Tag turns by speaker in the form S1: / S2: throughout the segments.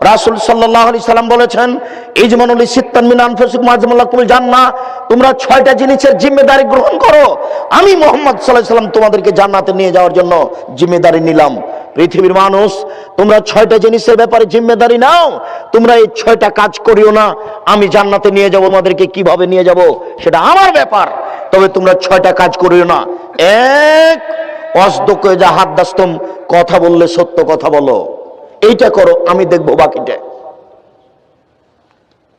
S1: রাসুল সাল্লাম বলেছেন, ইজমানুল মিন তোমরা ছয়টা জিনিসের জিম্মেদারি গ্রহণ করো। আমি মোহাম্মদ তোমাদেরকে জান্নাতে নিয়ে যাওয়ার জন্য জিম্মেদারি নিলাম। পৃথিবীর মানুষ, তোমরা ছয়টা জিনিসের ব্যাপারে জিম্মেদারি নাও, তোমরা এই ছয়টা কাজ করিও না। আমি জান্নাতে নিয়ে যাব, তোমাদেরকে কীভাবে নিয়ে যাব সেটা আমার ব্যাপার। তবে তোমরা ছয়টা কাজ করিও না। এক, অসদকে যা হাত দাস্তম, কথা বললে সত্য কথা বলো। এইটা করো, আমি দেখব বাকিটা।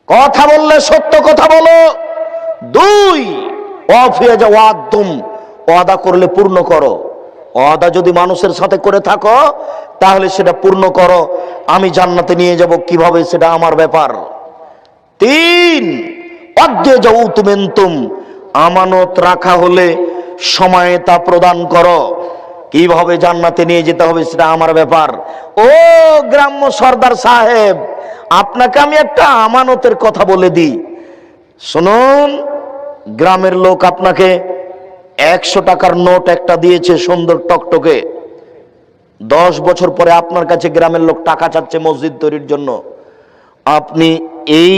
S1: কথা বললে সত্য কথা বলো। দুই অফ যাও আদম ওয়াদা করলে পূর্ণ করো। অদা যদি মানুষের সাথে করে থাকো, তাহলে সেটা পূর্ণ করো। আমি জান্নাতে নিয়ে যাব কীভাবে, সেটা আমার ব্যাপার। তিন অদ্যে যাও তুমেন্তুম। আমানত রাখা হলে সময়ে তা প্রদান করো। কীভাবে জান্নাতে নিয়ে যেতে হবে সেটা আমার ব্যাপার। ও গ্রাম্য সর্দার সাহেব, আপনাকে আমি একটা আমানতের কথা বলে দিই। শুনুন, গ্রামের লোক আপনাকে একশো টাকার নোট একটা দিয়েছে সুন্দর টকটকে। দশ বছর পরে আপনার কাছে গ্রামের লোক টাকা চাচ্ছে মসজিদ তৈরির জন্য। আপনি এই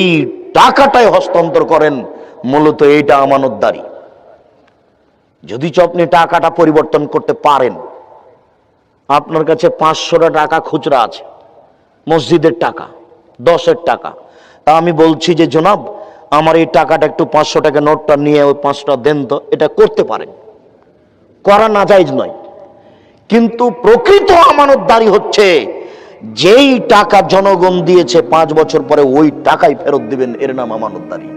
S1: টাকাটাই হস্তান্তর করেন, মূলত এইটা আমানতদারি। যদি আপনি টাকাটা পরিবর্তন করতে পারেন। আপনার কাছে পাঁচশোটা টাকা খুচরা আছে। মসজিদের টাকা, দশের টাকা। তা আমি বলছি যে, জনাব, আমার এই টাকাটা একটু পাঁচশো টাকা নোটটা নিয়ে ওই পাঁচটা দেন তো, এটা করতে পারেন। করা না যাইজ নয়। কিন্তু প্রকৃত আমানতদারি হচ্ছে, যেই টাকা জনগণ দিয়েছে পাঁচ বছর পরে, ওই টাকাই ফেরত দিবেন, এর নাম আমানতদারি।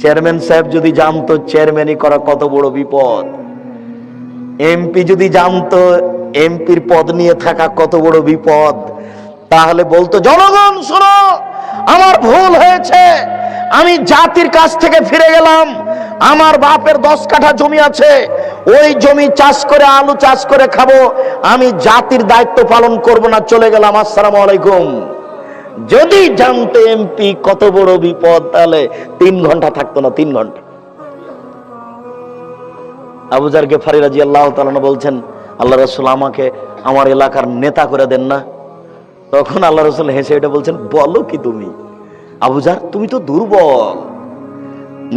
S1: চেয়ারম্যান সাহেব যদি জানতো, চেয়ারম্যানই করা কত বড় বিপদ। এমপি যদি জানতো, এমপির পদ নিয়ে থাকা কত বড় বিপদ, তাহলে বলতো, জনগণ, শোনো, আমার ভুল হয়েছে, আমি জাতির কাছ থেকে ফিরে গেলাম, আমার বাপের দশ কাঠা জমি আছে, ওই জমি চাষ করে, আলু চাষ করে খাব, আমি জাতির দায়িত্ব পালন করব না, চলে গেলাম, আসসালামু আলাইকুম। যদি জানতো এমপি কত বড় বিপদ, তাহলে তিন ঘণ্টা থাকতো না, তিন ঘণ্টা। আবুজার গেফারি রাজি আল্লাহ তালন বলছেন, আল্লাহ রসুল আমাকে আমার এলাকার নেতা করে দেন না? তখন আল্লাহ রসুল হেসে এটা বলছেন, বলো কি তুমি? আবুজার তুমি তো দুর্বল।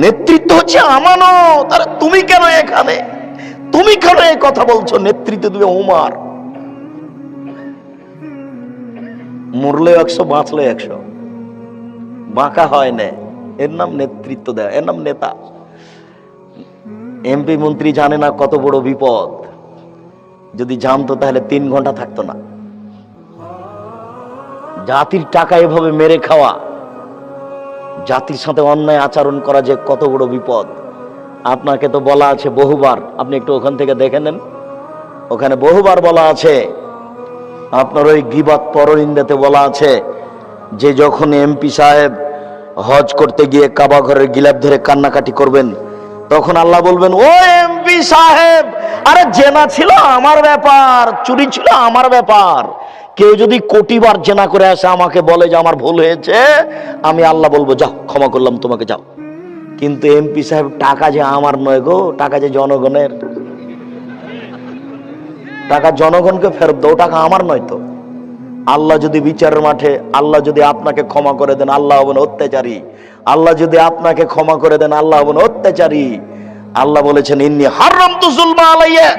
S1: নেতৃত্ব হচ্ছে আমানো তাহলে তুমি কেন এখানে? তুমি কেন এই কথা বলছো? নেতৃত্ব তুমি উমার। মরলে একশো, বাঁচলে একশো। বাঁকা হয় না। এর নাম নেতৃত্ব দেয়। এর নাম নেতা। এমপি মন্ত্রী জানে না কত বড় বিপদ। যদি জানতো তাহলে তিন ঘণ্টা থাকতো না। জাতির টাকা এভাবে মেরে খাওয়া, জাতির সাথে অন্যায় আচরণ করা যে কত বড় বিপদ। আপনাকে তো বলা আছে বহুবার, আপনি একটু ওখান থেকে দেখে নেন। ওখানে বহুবার বলা আছে, আপনার ওই গিবাত পরনিন্দাতে বলা আছে, যে যখন এমপি সাহেব হজ করতে গিয়ে কাবা ঘরের গিলাপ ধরে কান্নাকাটি করবেন তখন আল্লাহ বলবেন, ও এমপি সাহেব, আরে জেনা ছিল আমার ব্যাপার, চুরি ছিল আমার ব্যাপার। কেউ যদি কোটিবার জেনা করে আসে, আমাকে বলে যে আমার ভুল হয়েছে, আমি আল্লাহ বলব, যাও, ক্ষমা করলাম, তোমাকে যাও। কিন্তু এমপি সাহেব, টাকা যে আমার নয় গো, টাকা যে জনগণের। টাকা জনগণকে ফেরত দাও, টাকা আমার নয় তো। আল্লাহ যদি বিচারের মাঠে, আল্লাহ যদি আপনাকে ক্ষমা করে দেন, আল্লাহ হবেন অত্যাচারী। আল্লাহ যদি আপনাকে ক্ষমা করে দেন, আল্লাহ হবেন অত্যাচারী। আল্লাহ বলেছেন, ইন্নি হারাম তো জুলমা আলাইয়া।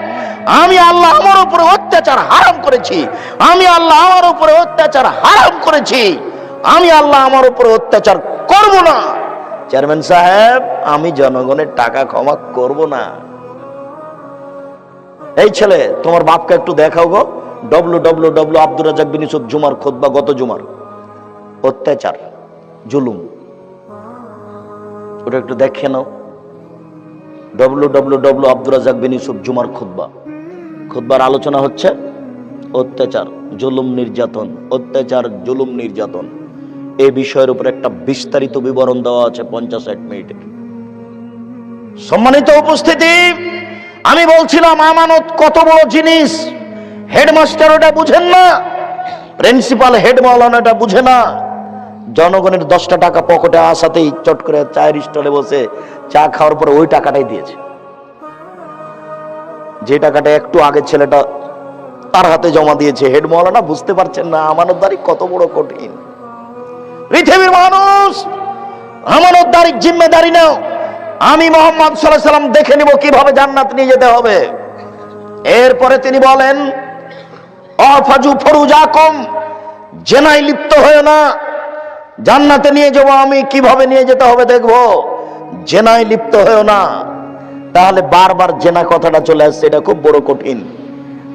S1: আমি আল্লাহ আমার উপরে অত্যাচার হারাম করেছি। আমি আল্লাহ আমার উপরে অত্যাচার হারাম করেছি। আমি আল্লাহ আমার উপরে অত্যাচার করব না। চেয়ারম্যান সাহেব, আমি জনগণের টাকা ক্ষমা করব না। এই ছেলে, তোমার বাপকে একটু দেখাও গো। W W W Abdur Razzak bin Yusuf জুমার খোদবা গত জুমার অত্যাচার, জুলুম। ওটা একটু দেখে নাও। W W W Abdur Razzak bin Yusuf জুমার খুতবা খুতবার আলোচনা হচ্ছে অত্যাচার, জুলুম নির্যাতন, অত্যাচার, জুলুম নির্যাতন। এই বিষয়ের উপর একটা বিস্তারিত বিবরণ দেওয়া আছে পঞ্চাশ ষাট মিনিটের সম্মানিত উপস্থিতি, আমি বলছিলাম আমানত কত বড় জিনিস? হেডমাস্টার ওটা বুঝেন না। প্রিন্সিপাল হেড মাওলানা এটা বুঝে না। জনগণের দশটা টাকা পকেটে আসাতেই চট করে চায়ের স্টলে বসে চা খাওয়ার পরে ওই টাকাটাই দিয়েছে। যে টাকাটা একটু আগে ছেলেটা তার হাতে জমা দিয়েছে হেড মৌলানা বুঝতে পারছেন না আমানত আমানতদারি কত বড় কঠিন। পৃথিবীর মানুষ আমানত আমানতদারি জিম্মেদারি নাও। আমি মোহাম্মদ সাল্লাহ সাল্লাম দেখে নিব কীভাবে জান্নাত নিয়ে যেতে হবে। এরপরে তিনি বলেন জেনাই লিপ্ত হয়ে না। জান্নাতে নিয়ে যাব আমি, কীভাবে নিয়ে যেতে হবে দেখব? জেনায় লিপ্ত হয়েও না। তাহলে বারবার জেনা কথাটা চলে আসছে, এটা খুব বড় কঠিন।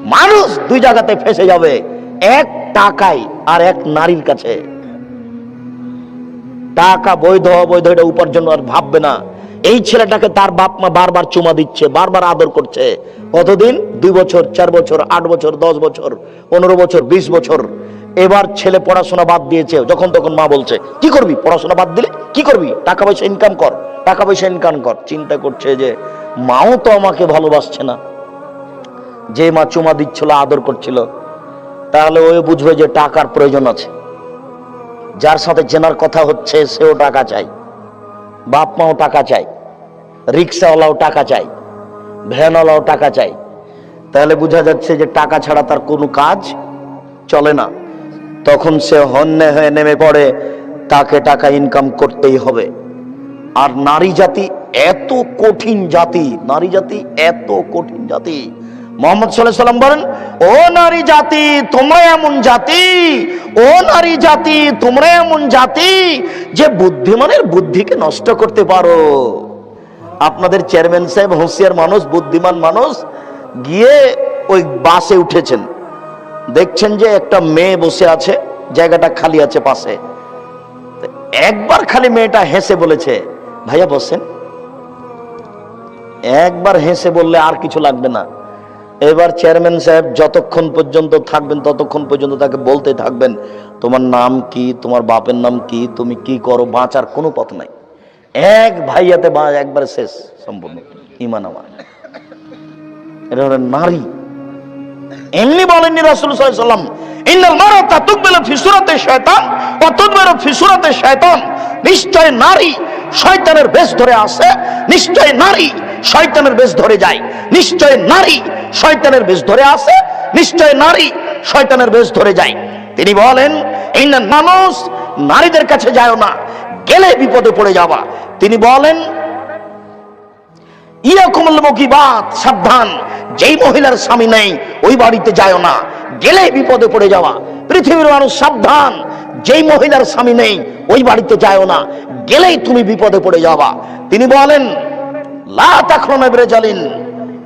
S1: মানুষ দুই জায়গাতে ফেসে যাবে, এক টাকায় আর এক নারীর কাছে। টাকা বৈধ, অবৈধ, এটা উপার্জন আর ভাববে না। এই ছেলেটাকে তার বাপ মা বারবার চুমা দিচ্ছে, বারবার আদর করছে। কতদিন? দুই বছর, চার বছর, আট বছর, দশ বছর, পনেরো বছর, বিশ বছর। এবার ছেলে পড়াশোনা বাদ দিয়েছে, যখন তখন মা বলছে, কি করবি? পড়াশোনা বাদ দিলে কি করবি? টাকা পয়সা ইনকাম কর, টাকা পয়সা ইনকাম কর। চিন্তা করছে যে, মাও তো আমাকে ভালোবাসছে না। যে মা চুমা দিচ্ছিল, আদর করছিল, তাহলে ওই বুঝবে যে টাকার প্রয়োজন আছে। যার সাথে জেনার কথা হচ্ছে, সেও টাকা চাই বাপ মাও টাকা চাই রিক্সাওয়ালাও টাকা চাই ভ্যানওয়ালাও টাকা চাই তাহলে বোঝা যাচ্ছে যে টাকা ছাড়া তার কোনো কাজ চলে না। তখন সে হন্যে হয়ে নেমে পড়ে, তাকে টাকা ইনকাম করতেই হবে। আর নারী জাতি এত কঠিন জাতি, নারী জাতি এত কঠিন জাতি। মোহাম্মদ সাল্লাহ সাল্লাম বলেন, ও নারী জাতি, তোমরা এমন জাতি, ও নারী জাতি, তোমরা এমন জাতি যে বুদ্ধিমানের বুদ্ধিকে নষ্ট করতে পারো। আপনাদের চেয়ারম্যান সাহেব, হুঁশিয়ার মানুষ, বুদ্ধিমান মানুষ গিয়ে ওই বাসে উঠেছেন। দেখছেন যে একটা মেয়ে বসে আছে, জায়গাটা খালি আছে পাশে। একবার খালি মেয়েটা হেসে বলেছে, ভাইয়া বসেন। একবার হেসে বললে আর কিছু লাগবে না। এবার চেয়ারম্যান সাহেব যতক্ষণ পর্যন্ত থাকবেন, ততক্ষণ পর্যন্ত তাকে বলতে থাকবেন, তোমার নাম কি? তোমার বাপের নাম কি? তুমি কি করো? বাঁচার কোনো পথ নাই। এক ভাইয়াতে বা একবার শেষ সম্পূর্ণ, ইমান আমার। এটা হলো নারী। এমনি বলেননি রাসূল সাল্লাম ইন্নাল মারাতা তুকবিলু ফি সুরাতি শায়তান ওয়া তুদবিরু ফি সুরাতি নিশ্চয় নারী শয়তানের বেশ ধরে আসে নিশ্চয় নারী শয়তানের বেশ ধরে যায়, নিশ্চয় নারী শয়তানের বেশ ধরে আসে নিশ্চয় নারী শয়তানের বেশ ধরে যায়। তিনি বলেন এই না মানুষ নারীদের কাছে যায় না, গেলে বিপদে পড়ে যাওয়া। তিনি বলেন সাবধান, যেই মহিলার স্বামী নেই, ওই বাড়িতে যায় না, গেলে বিপদে পড়ে যাওয়া। পৃথিবীর মানুষ সাবধান, যেই মহিলার স্বামী নেই, ওই বাড়িতে যায় না, গেলেই তুমি বিপদে পড়ে যাওয়া। তিনি বলেন, লা তাখলুনা বিরাজালিন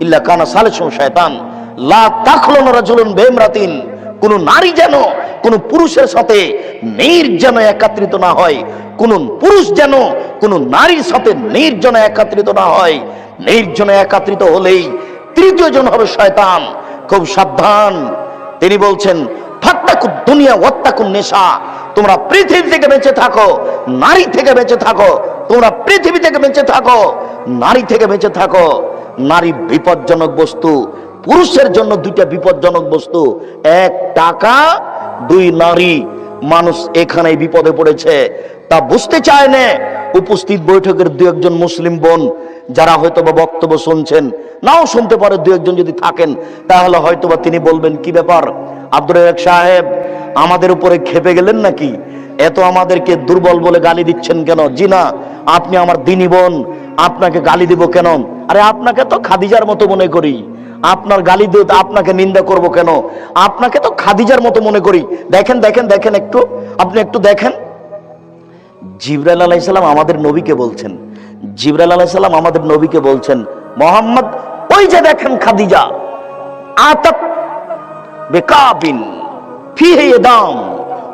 S1: ইল্লা কানা সালিসুন শয়তান। লা তাখলুনা রাজুলুন বেমরাতিন। কোন নারী যেন, কোন পুরুষের সাথে নির্জন একাত্রিত না হয়, কোন পুরুষ যেন, কোন নারীর সাথে নির্জন একাত্রিত না হয় নির্জনে একাত্রিত হলেই তৃতীয় জন হবে শয়তান। খুব সাবধান। তিনি বলছেন, ফাত্তাকুদ দুনিয়া ওয়াত্তাকুন নেশা তোমরা পৃথিবী থেকে বেঁচে থাকো, নারী থেকে বেঁচে থাকো, তোমরা পৃথিবী থেকে বেঁচে থাকো, নারী থেকে বেঁচে থাকো। নারী বিপজ্জনক বস্তু, পুরুষের জন্য দুইটা বিপজ্জনক বস্তু, এক টাকা, দুই নারী। মানুষ এখানে বিপদে পড়েছে। তা বুঝতে চায় না, উপস্থিত বৈঠকের দু একজন মুসলিম বোন, যারা হয়তো বা বক্তব্য শুনছেন, নাও শুনতে পারে দু একজন যদি থাকেন, তাহলে হয়তো বা তিনি বলবেন, কি ব্যাপার? আব্দুর সাহেব, আমাদের উপরে খেপে গেলেন নাকি? এত আমাদেরকে দুর্বল বলে গালি দিচ্ছেন কেন? জি না, আপনি আমার দিনী বোন আপনাকে গালি দিব কেন? আরে আপনাকে তো খাদিজার মতো মনে করি। আপনার গালি দিয়ে আপনাকে নিন্দা করব কেন? আপনাকে তো খাদিজার মতো মনে করি। দেখেন দেখেন দেখেন একটু। আপনি একটু দেখেন। জিবরাল আলাইসাল্লাম আমাদের নবীকে বলছেন। জিবরাল আলাইসাল্লাম আমাদের নবীকে বলছেন, মোহাম্মদ, ওই যে দেখেন খাদিজা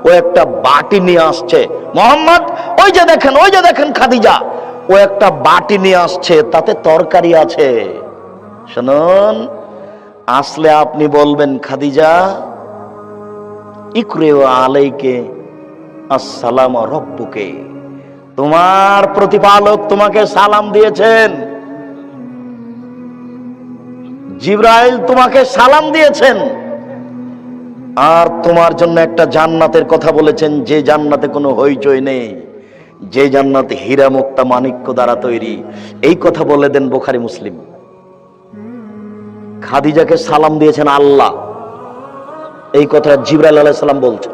S1: ও একটা বাটি নিয়ে আসছে। মোহাম্মদ, ওই যে দেখেন, ওই যে দেখেন খাদিজা ও একটা বাটি নিয়ে আসছে, তাতে তরকারি আছে। শুনুন, আসলে আপনি বলবেন, খাদিজা, ইকরে আলাইকে আসসালাম রব্বুকে। তোমার প্রতিপালক তোমাকে সালাম দিয়েছেন। জিব্রাইল তোমাকে সালাম দিয়েছেন। আর তোমার জন্য একটা জান্নাতের কথা বলেছেন, যে জান্নাতে কোনো হইচই নেই। যে জান্নাত হীরা মুক্তা মানিক্য দ্বারা তৈরি, এই কথা বলে দেন বোখারি মুসলিম। খাদিজাকে সালাম দিয়েছেন আল্লাহ। এই কথা জিবরাইল আলাইহিস সালাম বলছে।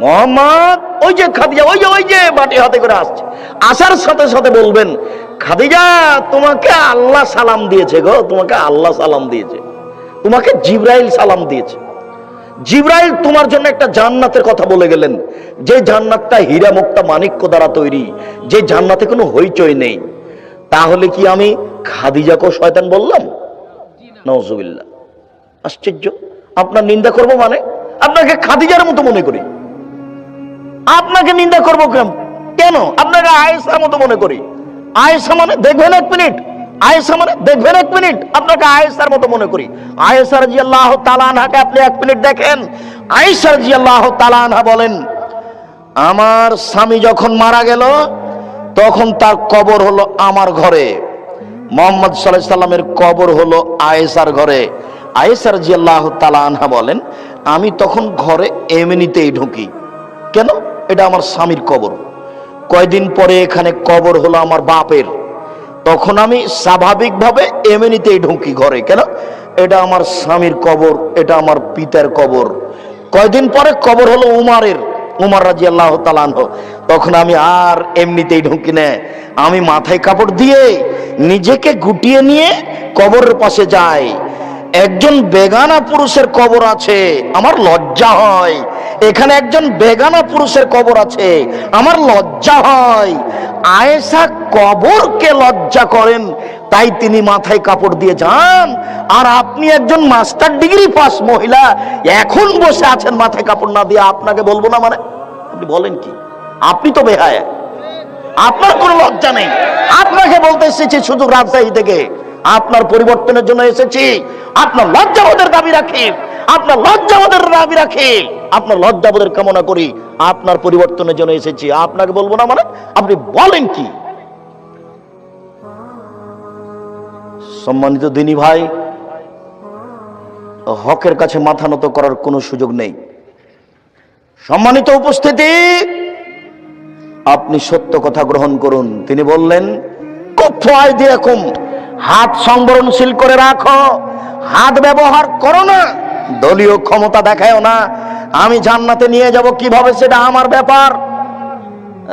S1: মোহাম্মদ, ওই যে খাদিজা, ওই যে ওই যে, বাটি হাতে করে আসছে। আসার সাথে সাথে বলবেন, খাদিজা, তোমাকে আল্লাহ সালাম দিয়েছে গো, তোমাকে আল্লাহ সালাম দিয়েছে। তোমাকে জিব্রাইল সালাম দিয়েছে। জিব্রাইল তোমার জন্য একটা জান্নাতের কথা বলে গেলেন। যে জান্নাতটা হীরা মুক্তা মানিক্য দ্বারা তৈরি, যে জান্নাতে কোনো হইচই নেই। তাহলে কি আমি খাদিজাকেও শয়তান বললাম? নজুবিল্লাহ আশ্চর্য। আপনার নিন্দা করব মানে? আপনাকে খাদিজার মতো মনে করি। আপনাকে নিন্দা করব কেন? আপনাকে আয়েসার মতো মনে করি। আয়েসা মানে দেখবেন এক মিনিট আয়েসা মানে দেখবেন এক মিনিট, আপনাকে আয়েসার মতো মনে করি। আয়েসা জি আল্লাহ তালানহাকে আপনি এক মিনিট দেখেন। আয়েসা জি আল্লাহ তালানহা বলেন, আমার স্বামী যখন মারা গেল, তখন তার কবর হলো আমার ঘরে। মোহাম্মদ সাল্লাহ সাল্লামের কবর হলো আয়েসার ঘরে। আয়েসার জি আল্লাহ তালানহা বলেন, আমি তখন ঘরে এমনিতেই ঢুকি। কেন? এটা আমার স্বামীর কবর। কয়দিন পরে এখানে কবর হলো আমার বাপের। তখন আমি স্বাভাবিকভাবে এমনিতেই ঢুকি ঘরে। কেন? এটা আমার স্বামীর কবর, এটা আমার পিতার কবর। কয়দিন পরে কবর হলো উমারের, উমার রাজি আল্লাহ তালানহ তখন আমি আর এমনিতেই ঢুকি না। আমি মাথায় কাপড় দিয়ে নিজেকে গুটিয়ে নিয়ে কবরের পাশে যাই। একজন বেগানা পুরুষের কবর আছে, আমার লজ্জা হয়। এখানে একজন বেগানা পুরুষের কবর আছে, আমার লজ্জা হয়। আয়েশা কবরকে লজ্জা করেন, তাই তিনি মাথায় কাপড় দিয়ে যান। আর আপনি একজন মাস্টার ডিগ্রি পাস মহিলা, এখন বসে আছেন মাথায় কাপড় না দিয়ে, আপনাকে বলব না মানে? আপনি বলেন কি? আপনি তো বেহায়। আপনার কোনো লজ্জা নেই। আপনাকে বলতে এসেছি শুধু রাজশাহী থেকে। আপনার পরিবর্তনের জন্য এসেছি। আপনার লজ্জাবোধের দাবি রাখি। আপনার লজ্জাবোধের দাবি রাখি। আপনার লজ্জাবোধের কামনা করি। আপনার পরিবর্তনের জন্য এসেছি। আপনাকে বলব না মানে আপনি বলেন কি? সম্মানিত দিনী ভাই, হকের কাছে মাথা নত করার কোনো সুযোগ নেই। সম্মানিত উপস্থিতি, আপনি সত্য কথা গ্রহণ করুন। তিনি বললেন, কফ দিয়ে কম হাত সংবরণশীল করে রাখো। হাত ব্যবহার করো না। দলীয় ক্ষমতা দেখায়ও না। আমি জান্নাতে নিয়ে যাব কীভাবে সেটা আমার ব্যাপার।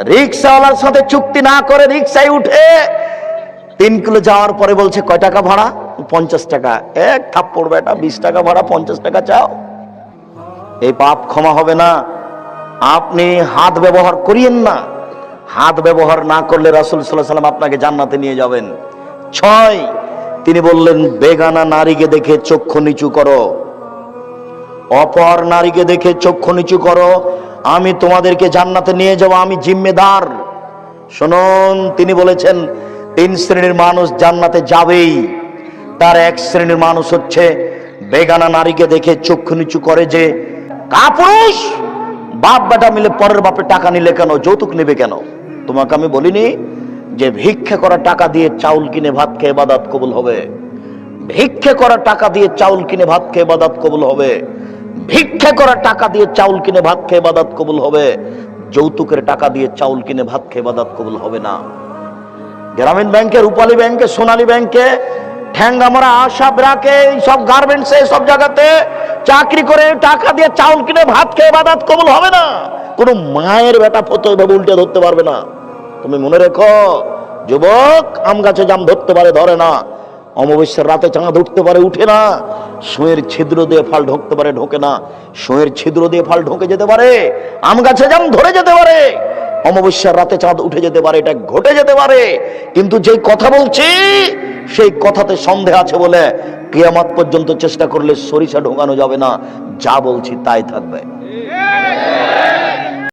S1: রিক্সাওয়ালার সাথে চুক্তি না করে রিক্সায় উঠে তিন কিলো যাওয়ার পরে বলছে, কয় টাকা ভাড়া? পঞ্চাশ টাকা। এক থাপ্পড় বেটা, বিশ টাকা ভাড়া, পঞ্চাশ টাকা চাও। এই পাপ ক্ষমা হবে না। আপনি হাত ব্যবহার করিয়েন না। হাত ব্যবহার না করলে রাসুল সাল্লাহ সাল্লাম আপনাকে জান্নাতে নিয়ে যাবেন। ছয়। তিনি বললেন, বেগানা নারীকে দেখে চক্ষু নিচু করো। অপর নারীকে দেখে চক্ষু নিচু করো। আমি তোমাদেরকে জান্নাতে নিয়ে যাব, আমি জিম্মেদার। শুনুন, তিনি বলেছেন, তিন শ্রেণির মানুষ জান্নাতে যাবেই। তার এক শ্রেণির মানুষ হচ্ছে বেগানা নারীকে দেখে চক্ষু নিচু করে যে, কাপুরুষ! বাপ বেটা মিলে পরের বাপে টাকা নিলে কেন? যৌতুক নেবে কেন? তোমাকে আমি বলিনি যে ভিক্ষে করা টাকা দিয়ে চাউল কিনে ভাত খেয়ে বাদাত কবুল হবে। ভিক্ষে করা টাকা দিয়ে চাউল কিনে ভাত খেয়ে বাদাত কবুল হবে। ভিক্ষে করা টাকা দিয়ে চাউল কিনে ভাত খেয়ে বাদাত কবুল হবে। যৌতুকের টাকা দিয়ে চাউল কিনে ভাত খেয়ে বাদাত কবুল হবে না। গ্রামীণ ব্যাংকে, রূপালী ব্যাংকে, সোনালী ব্যাংকে, ঠ্যাঙ্গামারা আশা ব্রাকে সব গার্মেন্টসে সব জায়গাতে চাকরি করে টাকা দিয়ে চাউল কিনে ভাত খেয়ে বাদাত কবুল হবে না। কোনো মায়ের বেটা ফতো এভাবে উল্টে ধরতে পারবে না। তুমি মনে রেখো, যুবক আম গাছে জাম ধরতে পারে, ধরে না। অমাবস্যার রাতে চাঁদ উঠতে পারে, উঠে না। সোয়ের ছিদ্র দিয়ে ফাল ঢুকতে পারে, ঢোকে না। সোয়ের ছিদ্র দিয়ে ফাল ঢোকে যেতে পারে, আম গাছে জাম ধরে যেতে পারে। অমাবস্যার রাতে চাঁদ উঠে যেতে পারে, এটা ঘটে যেতে পারে। কিন্তু যেই কথা বলছি, সেই কথাতে সন্দেহ আছে বলে কিয়ামাত পর্যন্ত চেষ্টা করলে সরিষা ঢোকানো যাবে না। যা বলছি তাই থাকবে।